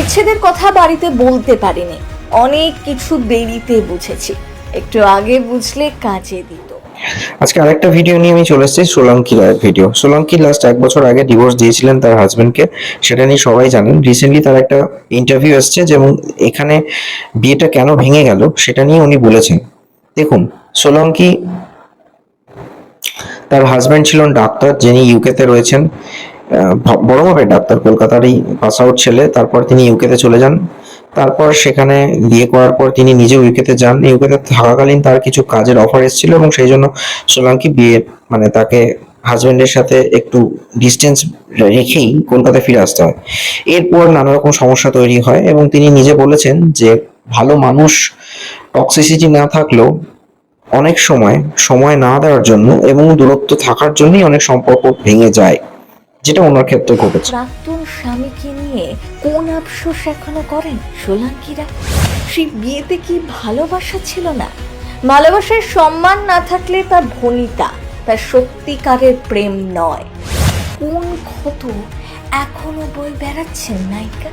বিচ্ছেদের কথা বাড়িতে বলতে পারিনি। অনেক কিছু দেরিতে বুঝেছি। একটু আগে বুঝলে কাজে দিত। আজকে আরেকটা ভিডিও নিয়ে আমি চলে এসেছি সোলাঙ্কি রায়ের ভিডিও সোলাঙ্কি লাস্ট এক বছর আগে ডিভোর্স দিয়েছিলেন তার হাজবেন্ডকে সেটা নিয়ে সবাই জানেন। রিসেন্টলি তার একটা ইন্টারভিউ এসছে যেমন এখানে বিয়েটা কেন ভেঙে গেল সেটা নিয়ে উনি বলেছেন। দেখুন, সোলাঙ্কি তার হাজবেন্ড ছিলেন ডাক্তার যিনি ইউকেতে রয়েছেন। বড় মাপের ডাক্তার কলকাতারই পাস আউট ছেলে, তারপর তিনি ইউকেতে চলে যান। তারপর সেখানে বিয়ে করার পর তিনি নিজেও ইউকেতে যান। ইউকেতে থাকাকালীন তার কিছু কাজের অফার এসেছিল এবং সেই জন্য সোলাঙ্কি বিয়ে মানে তাকে হাজবেন্ডের সাথে একটু ডিস্টেন্স রেখেই কলকাতায় ফিরে আসতে হয়। এরপর নানা রকম সমস্যা তৈরি হয় এবং তিনি নিজে বলেছেন যে, ভালো মানুষ টক্সিসিটি না থাকলেও অনেক সময় সময় না দেওয়ার জন্য এবং দূরত্ব থাকার জন্যই অনেক সম্পর্ক ভেঙে যায়। যেটা ওনার ক্ষেত্রে ঘটেছে। প্রাক্তন স্বামীকে নিয়ে কোন আফসোস এখনও করেন সোলাঙ্কিরা? সেই বিয়েতে কি ভালোবাসা ছিল না? ভালোবাসার সম্মান না থাকলে তার ভনিতা তার সত্যিকারের প্রেম নয়। কোন ক্ষত এখনও বই বেড়াচ্ছেন নায়িকা?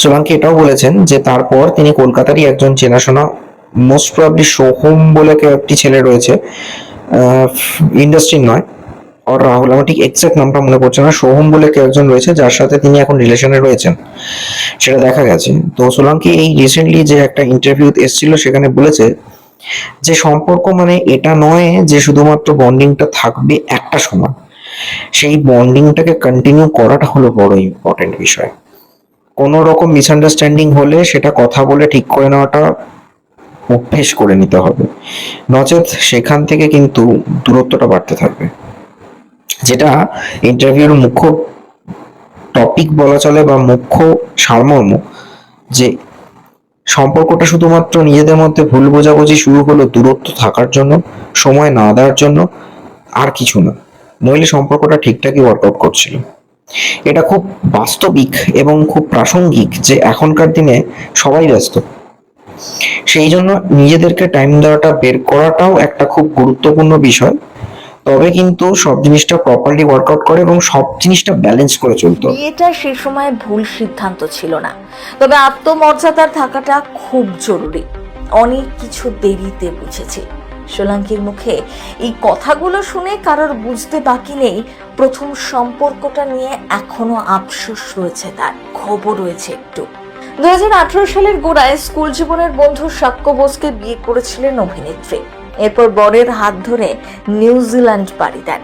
সোলাঙ্কি এটাও বলেছেন যে তারপর তিনি কলকাতারই একজন চেনাশোনা মোস্ট প্রবলি সোহম বলে কেউ একটি ছেলে রয়েছে ইন্ডাস্ট্রি নয় আর রাহুল, আমার ঠিক এক্সাক্ট নামটা মনে পড়ছে না। সোহম বলে কেউ একজন রয়েছে, যার সাথে তিনি এখন রিলেশনে রয়েছেন। সেটা দেখা গেছে। তো সোলাঙ্কি এই রিসেন্টলি যে একটা ইন্টারভিউ এসেছিল, সেখানে বলেছে যে সম্পর্ক মানে এটা নয় যে শুধুমাত্র বন্ডিংটা থাকবে একটা সময়। সেই বন্ডিংটাকে কন্টিনিউ করাটা হলো বড় ইম্পর্টেন্ট বিষয়। কোনো রকম মিসআন্ডারস্ট্যান্ডিং হলে সেটা কথা বলে ঠিক করে নেওয়াটা অভ্যেস করে নিতে হবে। নচেত সেখান থেকে কিন্তু দূরত্বটা বাড়তে থাকবে। যেটা ইন্টারভিউর মুখ্য টপিক বলা চলে বা মুখ্য সারমর্ম যে সম্পর্কটা শুধুমাত্র নিজেদের মধ্যে ভুল বোঝাবুঝি শুরু হলো দূরত্ব থাকার জন্য, সময় না দেওয়ার জন্য আর কিছু না। নইলে সম্পর্কটা ঠিকঠাকই ওয়ার্কআউট করছিল। এটা খুব বাস্তবিক এবং খুব প্রাসঙ্গিক যে এখনকার দিনে সবাই ব্যস্ত। সেই জন্য নিজেদেরকে টাইম দেওয়াটা, বের করাটাও একটা খুব গুরুত্বপূর্ণ বিষয়। তবে কিন্তু সব জিনিসটা প্রপারলি ওয়ার্কআউট করে এবং সব জিনিসটা ব্যালেন্স করে চলতে। বিয়েটা সে সময় ভুল সিদ্ধান্ত ছিল না। তবে আত্মমর্যাদার থাকাটা খুব জরুরি। অনেক কিছু দেরিতে বুঝেছি। সোলাঙ্কির মুখে এই কথাগুলো শুনে কারোর বুঝতে বাকি নেই। প্রথম সম্পর্কটা নিয়ে এখনও আফসোস রয়েছে তার, খবর রয়েছে একটু। দুই হাজার আঠারো সালের গোড়ায় স্কুল জীবনের বন্ধু সাক্ষ্য বোসকে বিয়ে করেছিলেন অভিনেত্রী। এরপর বরের হাত ধরে নিউজিল্যান্ড পাড়ি দেন।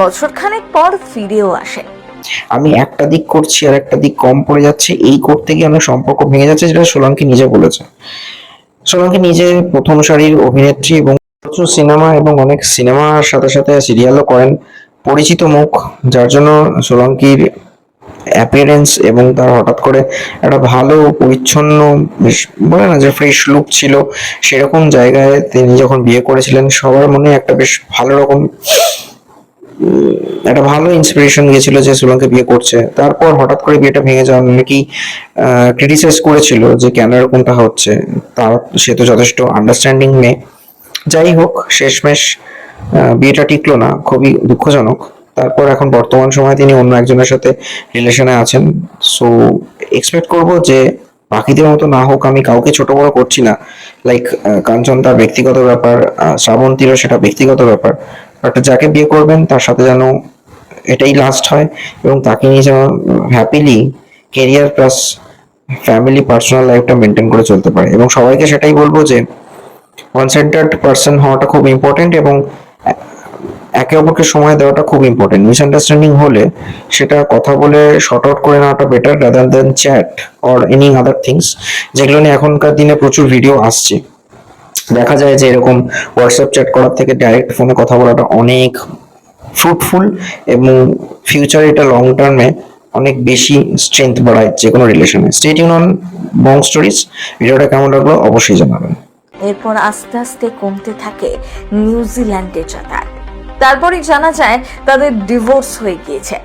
বছরখানেক পর ফিরেও আসেন আমি একটা দিক করছি আর একটা দিক কম পড়ে যাচ্ছে। এই করতে গিয়ে আমার সম্পর্ক ভেঙে যাচ্ছে, যেটা সোলাঙ্কি নিজে বলেছে। সোলাঙ্কি নিজে প্রথম সারির অভিনেত্রী এবং প্রচুর সিনেমা এবং অনেক সিনেমার সাথে সাথে সিরিয়ালও করেন। পরিচিত মুখ, যার জন্য সোলাঙ্কির অ্যাপিয়ারেন্স এবং তার হঠাৎ করে একটা ভালো, পরিচ্ছন্ন বলে না যে ফ্রেশ লুক ছিল, সেরকম জায়গায় তিনি যখন বিয়ে করেছিলেন, সবার মনে একটা বেশ ভালো রকম একটা ভালো ইন্সপিরেশন গিয়েছিল যে সোলাঙ্কি বিয়ে করছে। তারপর হঠাৎ করে বিয়েটা ভেঙে যাওয়ার অনেকেই ক্রিটিসাইজ করেছিল যে কেন এরকমটা হচ্ছে। তার, সে তো যথেষ্ট আন্ডারস্ট্যান্ডিং নেই যাই হোক, শেষমেশ বিয়েটা টিকলো না, খুবই দুঃখজনক। তারপর এখন বর্তমান সময়ে তিনি অন্য একজনের সাথে রিলেশনে আছেন। সো এক্সপেক্ট করব যে বাকিদের মতো না হোক, আমি কাউকে ছোট বড় করছি না। লাইক কাঞ্চন তার ব্যক্তিগত ব্যাপার শ্রাবন্তীরও সেটা ব্যক্তিগত ব্যাপার। বাট যাকে বিয়ে করবেন, তার সাথে যেন এটাই লাস্ট হয় এবং তাকে নিয়ে যেন happily career plus family personal লাইফটা মেনটেন করে চলতে পারে। এবং সবাইকে সেটাই বলব যে ওয়ান সেন্টার্ড পার্সন হওয়াটা খুব ইম্পর্টেন্ট এবং একে অপরকে সময় দেওয়াটা খুব ইম্পর্টেন্ট মিসআন্ডারস্ট্যান্ডিং হলে সেটা কথা বলে শর্ট আউট করে নেওয়াটা better rather than chat or any other things যেগুলো নিয়ে এখনকার দিনে প্রচুর ভিডিও আসছে। দেখা যায় যে এরকম হোয়াটসঅ্যাপ চ্যাট করার থেকে ডাইরেক্ট ফোনে কথা বলাটা অনেক ফ্রুটফুল এবং ফিউচারে এটা লং টার্মে অনেক বেশি স্ট্রেংথ বাড়ায় যে কোনো রিলেশনে স্টেট ইউন অন বং স্টোরিজ ভিডিওটা কেমন লাগল অবশ্যই জানাবেন। এরপর আস্তে আস্তে কমতে থাকে নিউজিল্যান্ডে যাতায়াত। তারপরে জানা যায় তাদের ডিভোর্স হয়ে গিয়েছে।